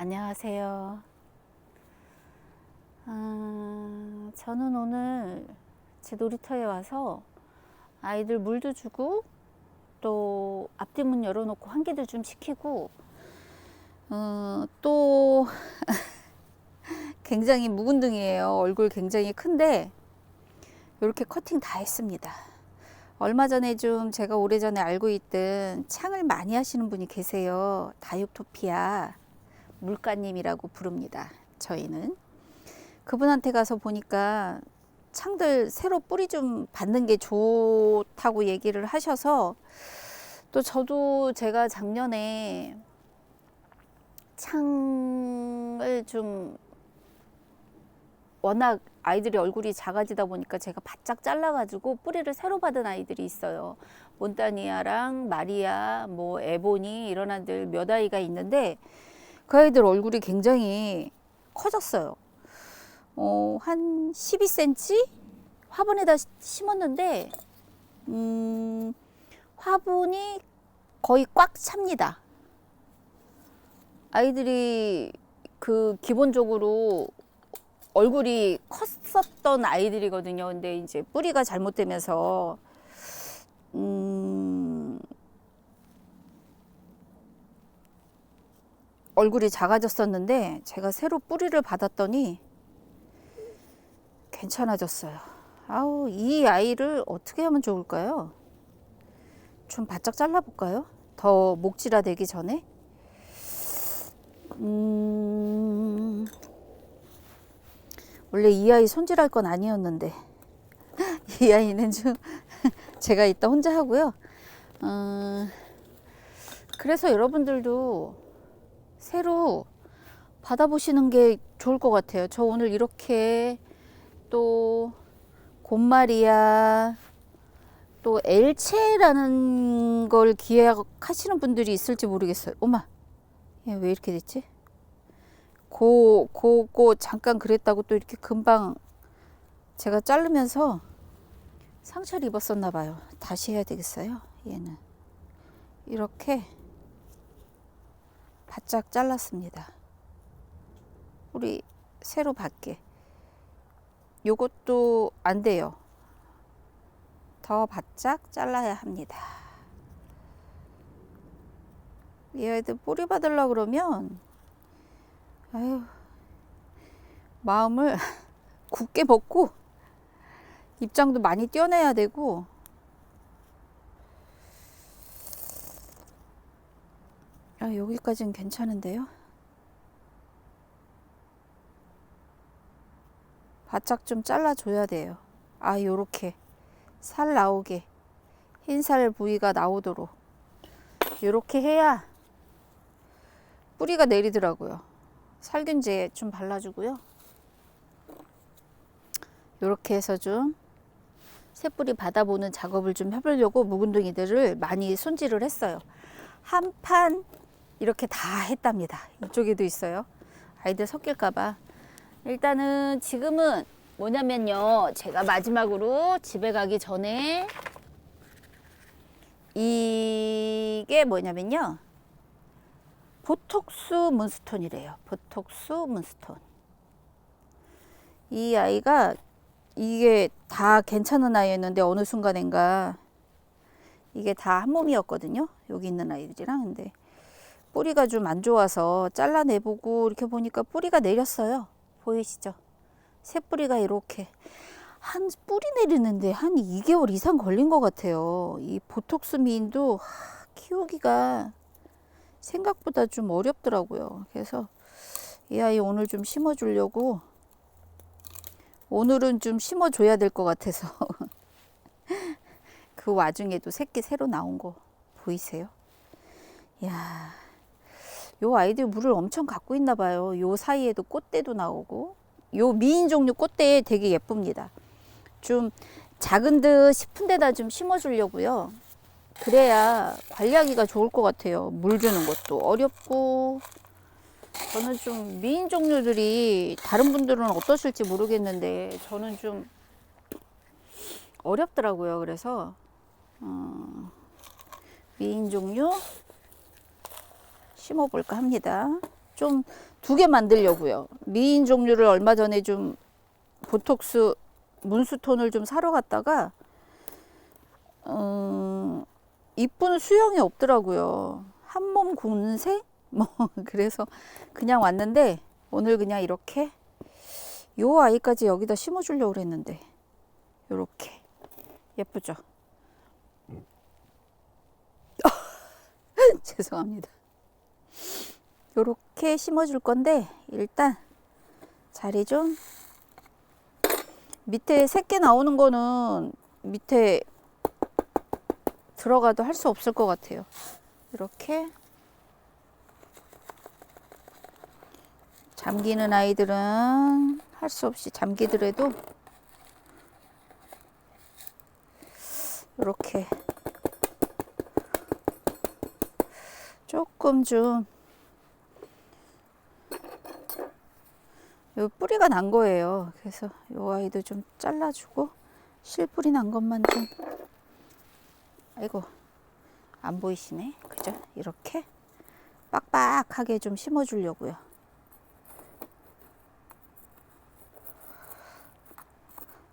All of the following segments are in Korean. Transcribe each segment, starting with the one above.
안녕하세요. 아, 저는 오늘 제 놀이터에 와서 아이들 물도 주고 또 앞뒤 문 열어놓고 환기도 좀 시키고 어, 또 굉장히 묵은둥이에요. 얼굴 굉장히 큰데 이렇게 커팅 다 했습니다. 얼마 전에 좀 제가 오래전에 알고 있던 창을 많이 하시는 분이 계세요. 다육토피아 물가님이라고 부릅니다. 저희는 그분한테 가서 보니까 창들 새로 뿌리 좀 받는 게 좋다고 얘기를 하셔서 또 저도 제가 작년에 창을 좀 워낙 아이들이 얼굴이 작아지다 보니까 제가 바짝 잘라가지고 뿌리를 새로 받은 아이들이 있어요. 몬타니아랑 마리아, 뭐 에보니 이런 아이들 몇 아이가 있는데 그 아이들 얼굴이 굉장히 커졌어요. 어, 한 12cm 화분에다 심었는데 음, 화분이 거의 꽉 찹니다. 아이들이 그 기본적으로 얼굴이 컸었던 아이들이거든요. 근데 이제 뿌리가 잘못되면서 음, 얼굴이 작아졌었는데 제가 새로 뿌리를 받았더니 괜찮아졌어요. 아우 이 아이를 어떻게 하면 좋을까요? 좀 바짝 잘라볼까요? 더 목질화 되기 전에. 음, 원래 이 아이 손질할 건 아니었는데 이 아이는 좀 제가 이따 혼자 하고요. 어, 그래서 여러분들도 새로 받아보시는 게 좋을 것 같아요. 저 오늘 이렇게 또 곰마리아 또 엘체라는 걸 기획하시는 분들이 있을지 모르겠어요. 얘왜 이렇게 됐지? 고, 고, 고 잠깐 그랬다고 또 이렇게 금방 제가 자르면서 상처를 입었었나 봐요. 다시 해야 되겠어요. 얘는 이렇게 바짝 잘랐습니다. 우리 새로 받게. 요것도 안 돼요. 더 바짝 잘라야 합니다. 얘들 뿌리 받으려 그러면 아유 마음을 굳게 먹고 입장도 많이 떼어내야 되고 아, 여기까지는 괜찮은데요. 바짝 좀 잘라줘야 돼요. 아, 요렇게 살 나오게 흰살 부위가 나오도록 요렇게 해야 뿌리가 내리더라고요. 살균제 좀 발라주고요. 요렇게 해서 좀 새뿌리 받아보는 작업을 좀 해보려고 묵은둥이들을 많이 손질을 했어요. 한 판 이렇게 다 했답니다. 이쪽에도 있어요. 아이들 섞일까봐. 일단은 지금은 뭐냐면요. 제가 마지막으로 집에 가기 전에 이게 뭐냐면요. 보톡스 문스톤이래요. 보톡스 문스톤. 이 아이가 이게 다 괜찮은 아이였는데 어느 순간인가 이게 다 한 몸이었거든요. 여기 있는 아이들이랑 근데 뿌리가 좀 안 좋아서 잘라내보고 이렇게 보니까 뿌리가 내렸어요. 보이시죠? 새 뿌리가 이렇게 한 뿌리 내리는데 한 2개월 이상 걸린 것 같아요. 이 보톡스 미인도 하, 키우기가 생각보다 좀 어렵더라고요. 그래서 이 아이 오늘 좀 심어주려고 오늘은 좀 심어줘야 될 것 같아서 그 와중에도 새끼 새로 나온 거 보이세요? 야, 요 아이들 물을 엄청 갖고 있나 봐요. 요 사이에도 꽃대도 나오고 요 미인 종류 꽃대 되게 예쁩니다. 좀 작은 듯 싶은 데다 좀 심어주려고요. 그래야 관리하기가 좋을 것 같아요. 물 주는 것도 어렵고 저는 좀 미인 종류들이 다른 분들은 어떠실지 모르겠는데 저는 좀 어렵더라고요. 그래서 어, 미인 종류 심어볼까 합니다. 좀 두 개 만들려고요. 미인 종류를 얼마 전에 좀 보톡스 문수톤을 좀 사러 갔다가 음, 이쁜 수영이 없더라고요. 한몸 군색? 뭐 그래서 그냥 왔는데 오늘 그냥 이렇게 요 아이까지 여기다 심어주려고 그랬는데 요렇게 예쁘죠? 죄송합니다. 요렇게 심어줄 건데 일단 자리 좀 밑에 새끼 나오는 거는 밑에 들어가도 할 수 없을 것 같아요. 이렇게 잠기는 아이들은 할 수 없이 잠기더라도 이렇게 조금 좀 요 뿌리가 난 거예요. 그래서 요 아이도 좀 잘라주고 실뿌리 난 것만 좀 아이고 안 보이시네. 그죠? 이렇게 빡빡하게 좀 심어 주려고요.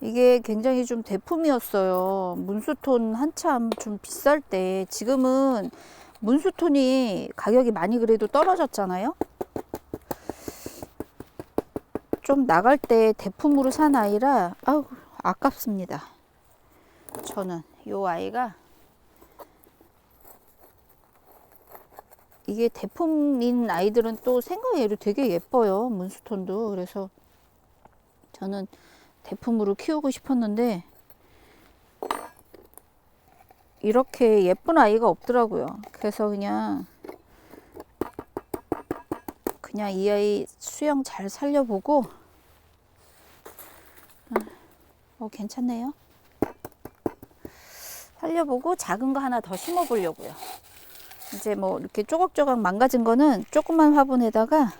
이게 굉장히 좀 대품이었어요. 문수톤 한참 좀 비쌀 때 지금은 문수톤이 가격이 많이 그래도 떨어졌잖아요. 좀 나갈 때 대품으로 산 아이라 아우 아깝습니다. 저는 요 아이가 이게 대품인 아이들은 또 생각외로 되게 예뻐요. 문수톤도. 그래서 저는 대품으로 키우고 싶었는데 이렇게 예쁜 아이가 없더라고요. 그래서 그냥 그냥 이 아이 수영 잘 살려보고 어 괜찮네요. 살려보고 작은 거 하나 더 심어 보려고요. 이제 뭐 이렇게 조각조각 망가진 거는 조그만 화분에다가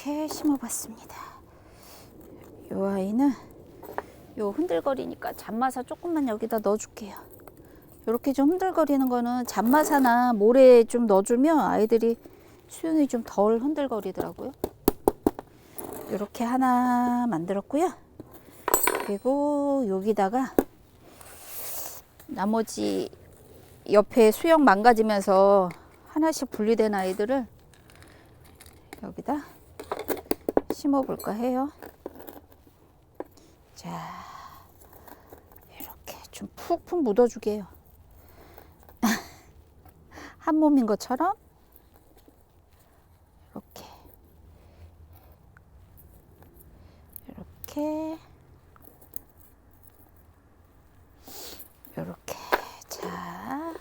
이렇게 심어봤습니다. 이 아이는 요 흔들거리니까 잔마사 조금만 여기다 넣어줄게요. 이렇게 좀 흔들거리는 거는 잔마사나 모래 좀 넣어주면 아이들이 수영이 좀 덜 흔들거리더라고요. 이렇게 하나 만들었고요. 그리고 여기다가 나머지 옆에 수영 망가지면서 하나씩 분리된 아이들을 여기다 심어 볼까 해요. 자, 이렇게 좀 푹푹 묻어주게 해요. 한 몸인 것처럼 이렇게 이렇게 이렇게 자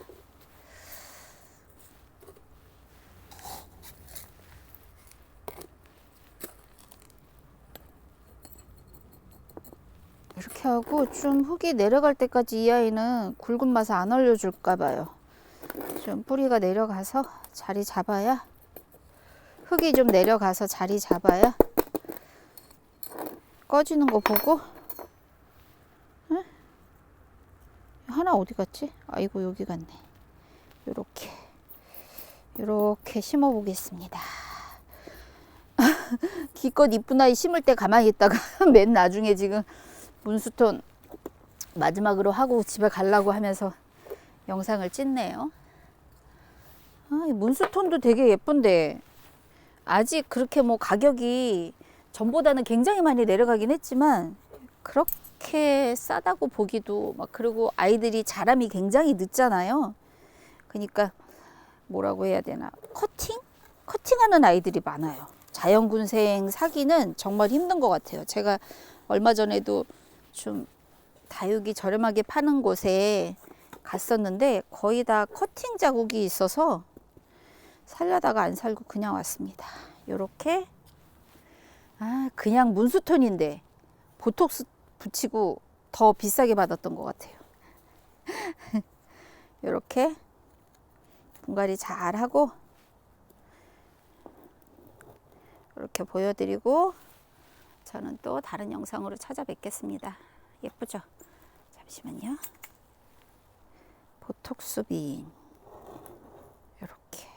이렇게 하고 좀 흙이 내려갈 때까지 이 아이는 굵은 맛을 안 알려줄까 봐요. 좀 뿌리가 내려가서 자리 잡아야 흙이 좀 내려가서 자리 잡아야 꺼지는 거 보고 응? 하나 어디 갔지? 아이고 여기 갔네. 요렇게 요렇게 심어 보겠습니다. 기껏 이쁜 아이 심을 때 가만히 있다가 맨 나중에 지금 문수톤 마지막으로 하고 집에 가려고 하면서 영상을 찍네요. 아, 이 문수톤도 되게 예쁜데 아직 그렇게 뭐 가격이 전보다는 굉장히 많이 내려가긴 했지만 그렇게 싸다고 보기도 막 그리고 아이들이 자람이 굉장히 늦잖아요. 그러니까 뭐라고 해야 되나 커팅? 커팅하는 아이들이 많아요. 자연군생 사기는 정말 힘든 것 같아요. 제가 얼마 전에도 좀 다육이 저렴하게 파는 곳에 갔었는데 거의 다 커팅 자국이 있어서 살려다가 안 살고 그냥 왔습니다. 요렇게 아 그냥 문수톤인데 보톡스 붙이고 더 비싸게 받았던 것 같아요. 요렇게 분갈이 잘 하고 이렇게 보여드리고 저는 또 다른 영상으로 찾아뵙겠습니다. 예쁘죠? 잠시만요. 보톡스빈 이렇게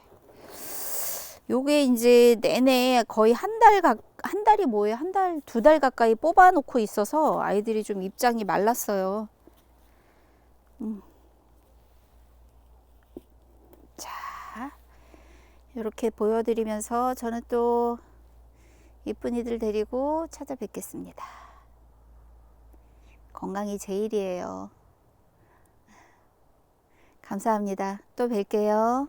요게 이제 내내 거의 한달각한 달이 뭐예요? 한 달, 두 달 가까이 뽑아 놓고 있어서 아이들이 좀 입장이 말랐어요. 음. 자, 이렇게 보여드리면서 저는 또 이쁜이들 데리고 찾아뵙겠습니다. 건강이 제일이에요. 감사합니다. 또 뵐게요.